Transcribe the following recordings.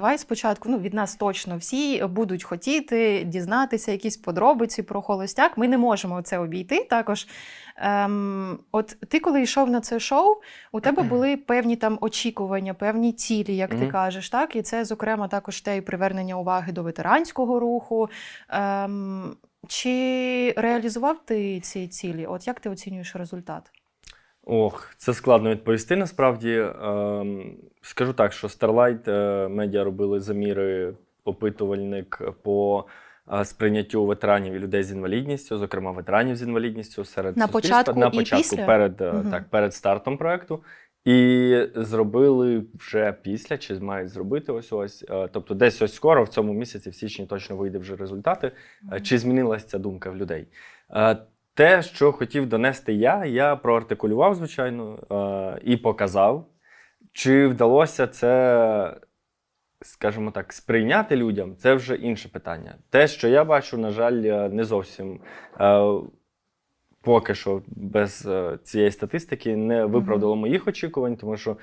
Давай спочатку, ну від нас точно всі будуть хотіти дізнатися якісь подробиці про холостяк. Ми не можемо це обійти. Також, ем, от ти, коли йшов на це шоу, у тебе були певні там очікування, певні цілі, як ти кажеш, так? І це, зокрема, також те й привернення уваги до ветеранського руху. Ем, чи реалізував ти ці цілі? От як ти оцінюєш результат? Ох, це складно відповісти насправді. Ем, скажу так, що Starlight е, Media робили заміри опитувальник по е, сприйняттю ветеранів і людей з інвалідністю, зокрема ветеранів з інвалідністю серед На суспільства. початку на і початку після? перед, Мгм. так, перед стартом проекту. І зробили вже після, чи мають зробити ось ось. Тобто, десь ось скоро, в цьому місяці, в січні точно вийде вже результати. Чи змінилася ця думка в людей? Те, що хотів донести я, я проартикулював, звичайно, е, і показав. Чи вдалося це, скажімо так, сприйняти людям, це вже інше питання. Те, що я бачу, на жаль, е, не зовсім е, поки що без е, цієї статистики не виправдало моїх очікувань, тому що,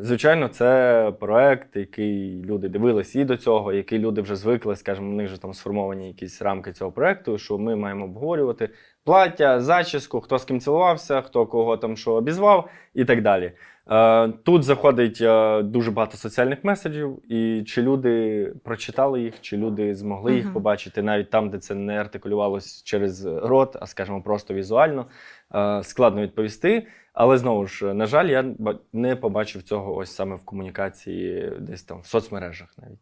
звичайно, це проект, який люди дивились і до цього, який люди вже звикли, скажімо, у них вже там сформовані якісь рамки цього проекту, що ми маємо обговорювати плаття, зачіску, хто з ким цілувався, хто кого там що обізвав і так далі. Е, Тут заходить е, дуже багато соціальних меседжів, і чи люди прочитали їх, чи люди змогли їх побачити, навіть там, де це не артикулювалось через рот, а скажімо, просто візуально. Е, Складно відповісти. Але знову ж, на жаль, я не побачив цього ось саме в комунікації, десь там в соцмережах навіть.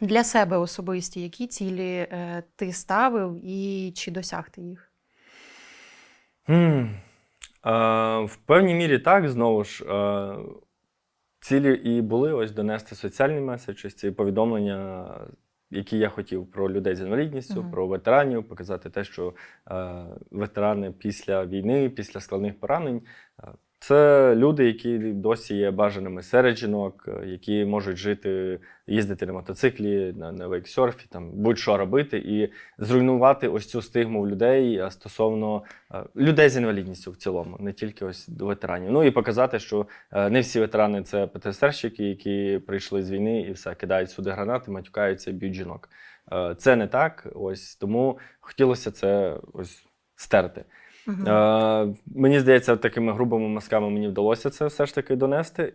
Для себе особисті, які цілі ти ставив і чи досяг ти їх? Хм. Е, в певній мірі так, знову ж. Е, цілі і були ось донести соціальний меседж, ось ці повідомлення, які я хотів про людей з інвалідністю, угу. про ветеранів, показати те, що е, ветерани після війни, після складних поранень. Це люди, які досі є бажаними серед жінок, е, які можуть жити, їздити на мотоциклі, на, на вейксерфі, там будь-що робити, і зруйнувати ось цю стигму в людей стосовно е, людей з інвалідністю в цілому, не тільки ось до ветеранів. Ну і показати, що е, не всі ветерани це ПТСРщики, які прийшли з війни і все кидають сюди гранати, матюкаються б'ють жінок. Це не так. Ось тому хотілося це ось стерти. Е, мені здається, такими грубими мазками мені вдалося це все ж таки донести.